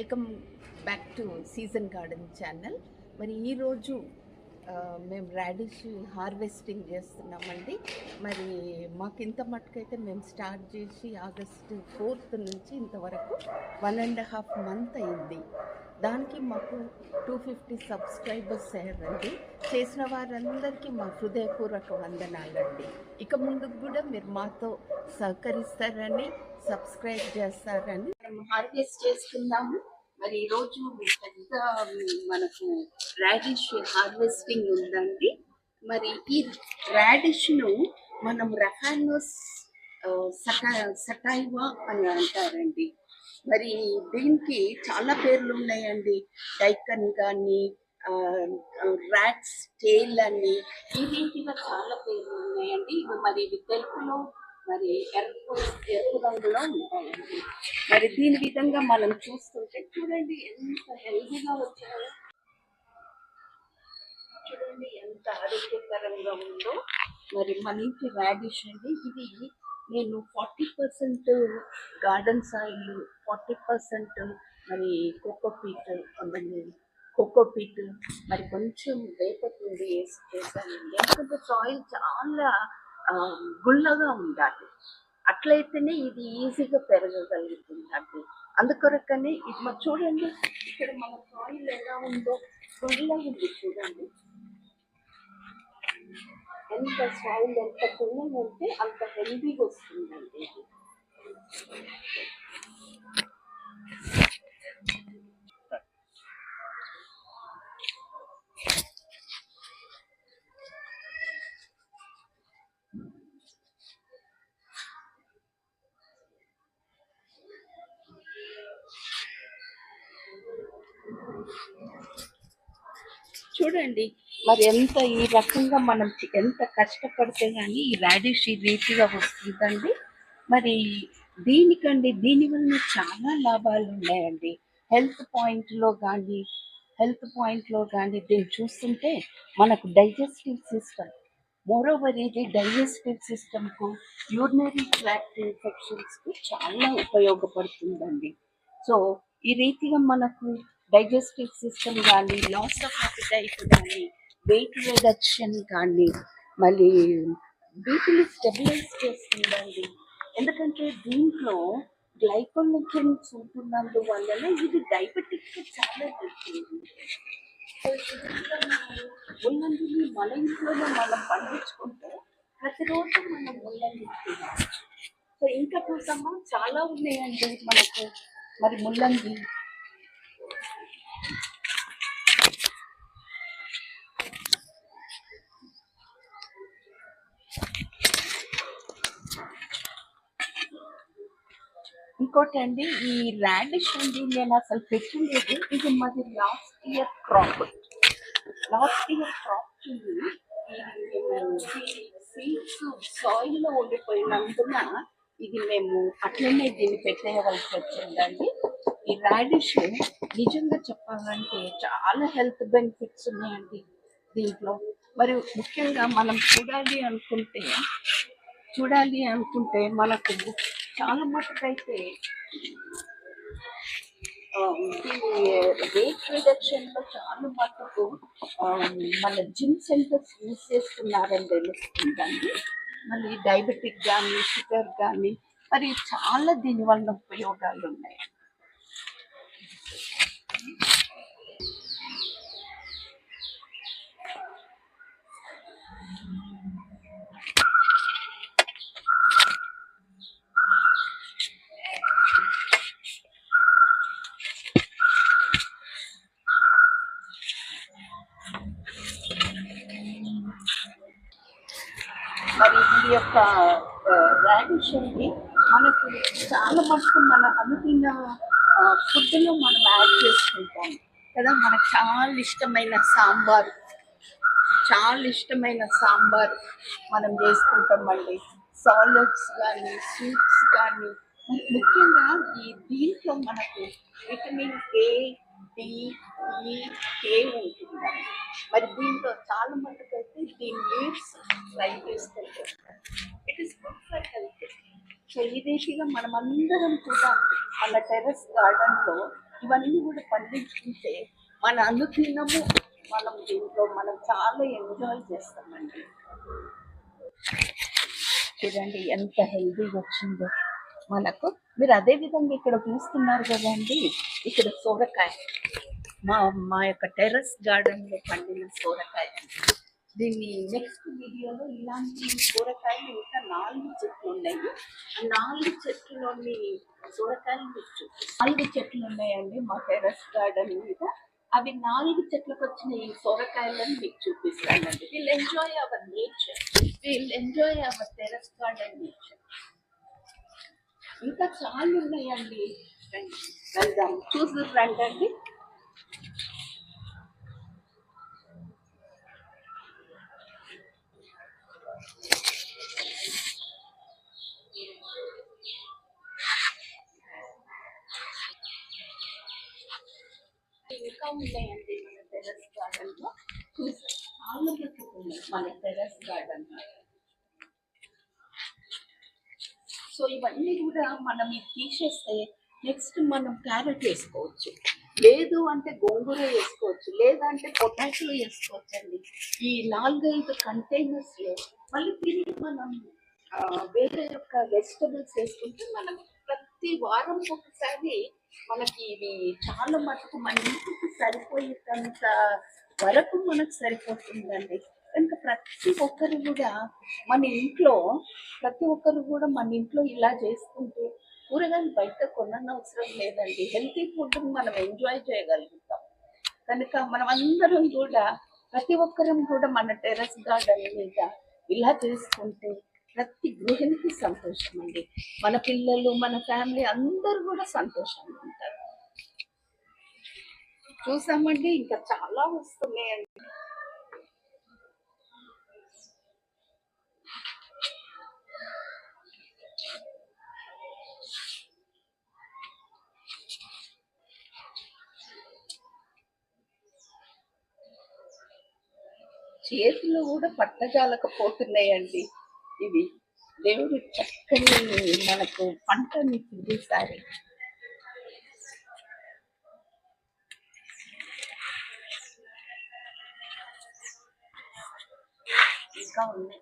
Welcome back to season garden channel. మరి ఈరోజు మేము రాడిష్ హార్వెస్టింగ్ చేస్తున్నామండి. మరి మాకు ఇంత మటుకైతే మేము స్టార్ట్ చేసి ఆగస్టు ఫోర్త్ నుంచి ఇంతవరకు వన్ అండ్ హాఫ్ మంత్ అయింది. దానికి మాకు టూ ఫిఫ్టీ సబ్స్క్రైబర్స్ అయ్యారండి. చేసిన వారందరికీ మా హృదయపూర్వక వందనాలండి. ఇక ముందుకు కూడా మీరు మాతో సహకరిస్తారని సబ్స్క్రైబ్ చేస్తారని మనం హార్వెస్ట్ చేసుకుందాము. మరి ఈరోజు పెద్ద మనకు రాడిష్ హార్వెస్టింగ్ ఉందండి. మరి ఈ రాడిష్ను మనం రఫానోస్ సటా సటైవా అని అంటారండి. మరి దీనికి చాలా పేర్లు ఉన్నాయండి. డైకన్ కానీ రాట్స్ టేల్ అని. ఈ రీతిగా చాలా పేర్లు ఉన్నాయండి. ఇవి మరి ఇవి తెలుపులో మరి ఎరుపు ఎరుపు రంగులో ఉంటాయండి మరి దీని విధంగా మనం చూస్తుంటే చూడండి ఎంత హెల్దీగా వచ్చాయో చూడండి ఎంత ఆరోగ్యకరంగా ఉందో. మరి మన ఇంటి రాడిష్ అండి ఇది నేను forty percent garden soil forty percent మరి కోకోపీట్ మరి కోకోపీట్ మరి కొంచెం వేపపిండి వేసి చేశానండి ఎందుకంటే సాయిల్ చాలా గుల్లగా ఉండాలి. అట్లయితేనే ఇది ఈజీగా పెరగగలుగుతుందండి. అందుకొరకనే ఇది మరి చూడండి ఇక్కడ మన సాయిల్ ఎలా ఉందో గుల్లగా ఉంది చూడండి. ఎంత సాయిల్ ఎంత గుల్లగా ఉంటే అంత హెల్దీగా వస్తుందండి ఇది. చూడండి. మరి ఎంత ఈ రకంగా మనం ఎంత కష్టపడితే కానీ ఈ రాడిష్ ఈ రీతిగా వస్తుందండి. మరి దీనికండి దీని వలన చాలా లాభాలు ఉన్నాయండి. హెల్త్ పాయింట్లో కానీ హెల్త్ పాయింట్లో కానీ దీన్ని చూస్తుంటే మనకు డైజెస్టివ్ సిస్టమ్ మోరోవర్ ఇది డైజెస్టివ్ సిస్టమ్కు యూరినరీ ట్రాక్ట్ ఇన్ఫెక్షన్స్కు చాలా ఉపయోగపడుతుందండి. సో ఈ రీతిగా మనకు డైజెస్టివ్ సిస్టమ్ కానీ లాస్ ఆఫ్ అపిటైట్ కానీ వెయిట్ రిడక్షన్ కానీ మళ్ళీ బీపీని స్టెబిలైజ్ చేస్తుందండి. ఎందుకంటే దీంట్లో గ్లైకోలిజన్స్ ఉంటున్నందువలన ఇది డయాబెటిక్ చాలా తగ్గుతుంది సో ముల్లంగిని మన ఇంట్లోనే మనం పండించుకుంటే ప్రతిరోజు మనం ముల్లంగి తినాలి. సో ఇంకా చూసామా? చాలా ఉన్నాయండి మనకు. మరి ముల్లంగి ఇంకోటి అండి ఈ రాడిష్ అండి నేను అసలు పెట్టలేదు ఇది మాది last year crop. Last year crop seeds సాయిల్లో ఉండిపోయినందున ఇది మేము అట్లనే దీన్ని పెట్టేయవలసి వచ్చిందండి. ఈ రాడిష్ నిజంగా చెప్పాలంటే చాలా హెల్త్ బెనిఫిట్స్ ఉన్నాయండి దీంట్లో. మరి ముఖ్యంగా మనం చూడాలి అనుకుంటే చూడాలి అనుకుంటే మనకు చాలా మటుకు అయితే వెయిట్ రిడక్షన్లో చాలా మటుకు మన జిమ్ సెంటర్స్ యూజ్ చేస్తున్నారని తెలుస్తుందండి మళ్ళీ డయాబెటిక్ కానీ షుగర్ కానీ మరి చాలా దీనివల్ల ఉపయోగాలు ఉన్నాయి. మరి ఈ యొక్క రాడిష్ అండి మనకు చాలా మటుకు మన అనుకున్న ఫుడ్లో మనం యాడ్ చేసుకుంటాం. కదా మనకు చాలా ఇష్టమైన సాంబార్. చాలా ఇష్టమైన సాంబార్ మనం చేసుకుంటాం మళ్ళీ సాలడ్స్ కానీ సూప్స్ కానీ ముఖ్యంగా ఈ దీంట్లో మనకు విటమిన్ ఏ డిఈకే ఈ కే మరి దీంట్లో చాలా మటుకు అయితే దీని లీవ్స్ ఫ్రై చేసుకుంటాం it is good for health so ఈ రీతిగా మనం అందరం కూడా మన టెర్రస్ గార్డెన్లో ఇవన్నీ కూడా పండించుకుంటే మన అనుదినము మనం దీంట్లో మనం చాలా ఎంజాయ్ చేస్తామండి. చూడండి ఎంత హెల్దీగా వచ్చిందో. మనకు. మీరు అదే విధంగా ఇక్కడ చూస్తున్నారు కదండి ఇక్కడ సోరకాయ. మా మా యొక్క టెర్రస్ గార్డెన్లో పండిన సోరకాయ దీన్ని నెక్స్ట్ వీడియోలో ఇలాంటి సోరకాయలు ఇంకా నాలుగు చెట్లు ఉన్నాయి. నాలుగు చెట్లలోని సోరకాయలు మీకు నాలుగు చెట్లు ఉన్నాయండి మా టెర్రస్ గార్డెన్ మీద. అవి నాలుగు చెట్లకు వచ్చిన ఈ సొరకాయలను మీకు చూపిస్తానండి. Will enjoy our nature will enjoy our terrace garden nature ఇంకా చాలా ఉన్నాయండి. వెళ్దాం. చూసి రండి ఇంకా ఉన్నాయండి మన టెరస్ గార్డెన్లో చూసి చాలా మన టెరస్ గార్డెన్లో సో ఇవన్నీ కూడా మనం ఇది తీసేస్తే నెక్స్ట్ మనం క్యారెట్ వేసుకోవచ్చు. లేదు అంటే గోంగూర వేసుకోవచ్చు లేదంటే పొటాటో వేసుకోవచ్చు అండి ఈ నాలుగైదు కంటైనర్స్లో మళ్ళీ తిరిగి మనం వేరే యొక్క వెజిటబుల్స్ వేసుకుంటే మనం ప్రతి వారం ఒకసారి మనకి ఇది చాలా మటుకు మన ఇంటికి సరిపోయేంత వరకు మనకు సరిపోతుందండి. కనుక ప్రతి ఒక్కరు కూడా మన ఇంట్లో ప్రతి ఒక్కరు కూడా మన ఇంట్లో ఇలా చేసుకుంటే కూరగాయలు బయట కొననవసరం లేదండి. హెల్తీ ఫుడ్ మనం ఎంజాయ్ చేయగలుగుతాం. కనుక మనం అందరం కూడా ప్రతి ఒక్కరం కూడా మన టెర్రస్ గార్డెన్ మీద ఇలా చేసుకుంటే ప్రతి గృహిణికి సంతోషం అండి మన పిల్లలు మన ఫ్యామిలీ అందరూ కూడా సంతోషంగా ఉంటారు. చూసామండి ఇంకా చాలా వస్తున్నాయండి. చేతులు కూడా పట్టజాలకపోతున్నాయండి. ఇవి దేవుడు చక్కని మనకు పంటని ఈసారి ఇంకా ఉన్నాయి.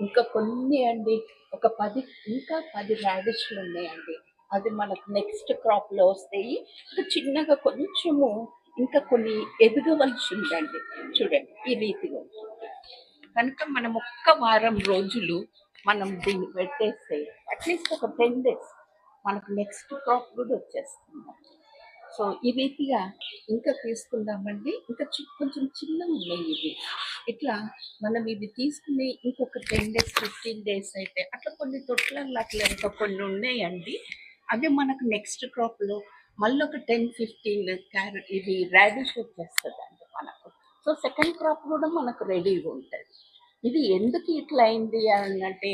ఇంకా కొన్ని అండి ఒక పది ఇంకా పది రాడిష్లు ఉన్నాయండి. అది మనకు నెక్స్ట్ క్రాప్లో వస్తాయి. ఇంకా చిన్నగా కొంచెము ఇంకా కొన్ని ఎదగవలసి ఉందండి. చూడండి ఈ రీతిగా కనుక మనం ఒక్క వారం రోజులు మనం దీన్ని పెట్టేస్తే అట్లీస్ట్ ఒక టెన్ డేస్ మనకు నెక్స్ట్ క్రాప్ కూడా వచ్చేస్తుంది. సో ఈ రీతిగా ఇంకా తీసుకుందామండి. ఇంకా కొంచెం చిన్నగా ఉన్నాయి ఇవి. ఇట్లా మనం ఇవి తీసుకుని ఇంకొక టెన్ డేస్ ఫిఫ్టీన్ డేస్ అయితే అట్లా కొన్ని తొట్లల్లో అట్లా ఇంకా కొన్ని ఉన్నాయండి. అవి మనకు నెక్స్ట్ క్రాప్లో మళ్ళీ ఒక టెన్ ఫిఫ్టీన్ క్యారెట్ ఇది రాడిష్ వచ్చేస్తుందండి అండి మనకు. సో సెకండ్ క్రాప్ కూడా మనకు రెడీగా ఉంటుంది. ఇది ఎందుకు ఇట్లా అయింది అని అంటే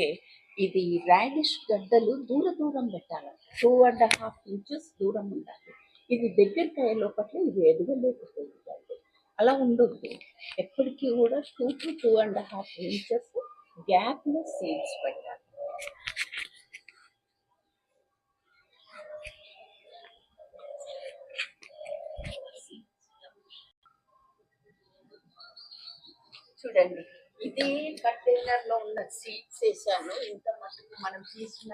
ఇది రాడిష్ గడ్డలు దూర దూరం పెట్టాలి టూ అండ్ హాఫ్ ఇంచెస్ దూరం ఉండాలి. ఇది దగ్గరికి అయ్యే లోపల ఇది ఎదగలేకపోతుందండి అలా ఉండొద్దు. ఎప్పటికీ కూడా two to two and half inches గ్యాప్లో సీడ్స్ పెట్టాలి. చూడండి ఇదే కంటైనర్లో ఉన్న సీడ్స్ వేసాను. ఇంత మటుకు మనం తీసిన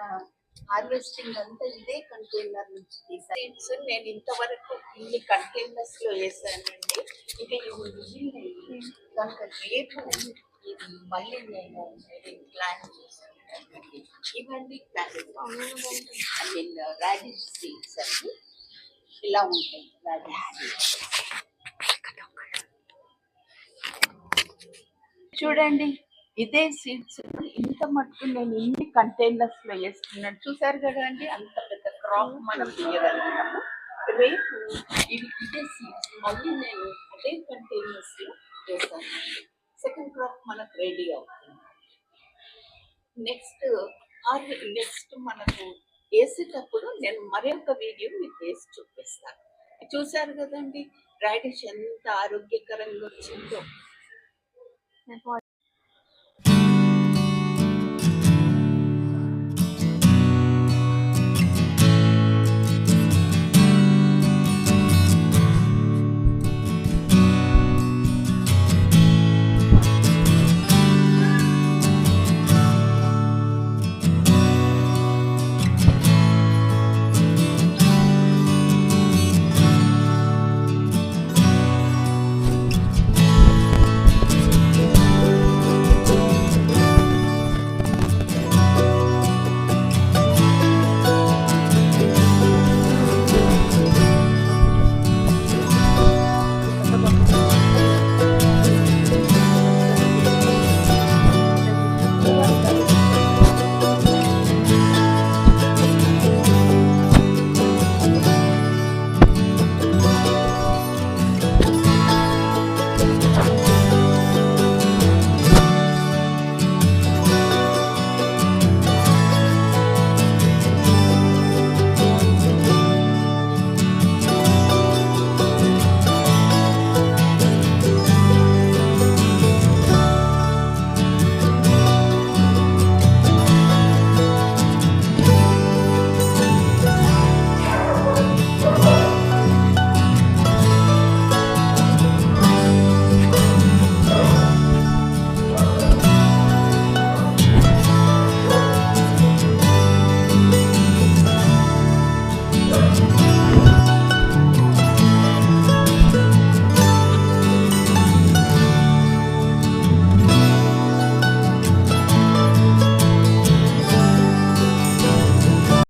హార్వెస్టింగ్ అంతా ఇదే కంటైనర్ నుంచి తీసాను. నేను ఇంతవరకు ఇన్ని కంటైనర్స్లో వేసానండి. ఇక ఇవి మిగిలినవి కనుక రేపు ఇది మళ్ళీ నేను ప్లాన్ చేశాను ఇవన్నీ ఐ మీన్ రాడిష్ సీడ్స్ అండి. ఇలా ఉంటాయి రాడిష్ చూడండి. ఇదే సీడ్స్ ఇంత మటుకు నేను ఇన్ని కంటైనర్స్లో వేస్తున్నాను. చూసారు కదండి అంత పెద్ద క్రాప్ మనం తీయగలుగుతాము. రేపు ఇవి ఇదే సీడ్స్ మళ్ళీ నేను అదే కంటైనర్స్లో వేస్తాను. సెకండ్ క్రాప్ మనకు రెడీ అవుతుంది. నెక్స్ట్ ఆర్ నెక్స్ట్ మనకు వేసేటప్పుడు నేను మరొక వీడియో మీకు వేసి చూపిస్తాను. చూశారు కదండి రాడిష్ ఎంత ఆరోగ్యకరంగా వచ్చిందో.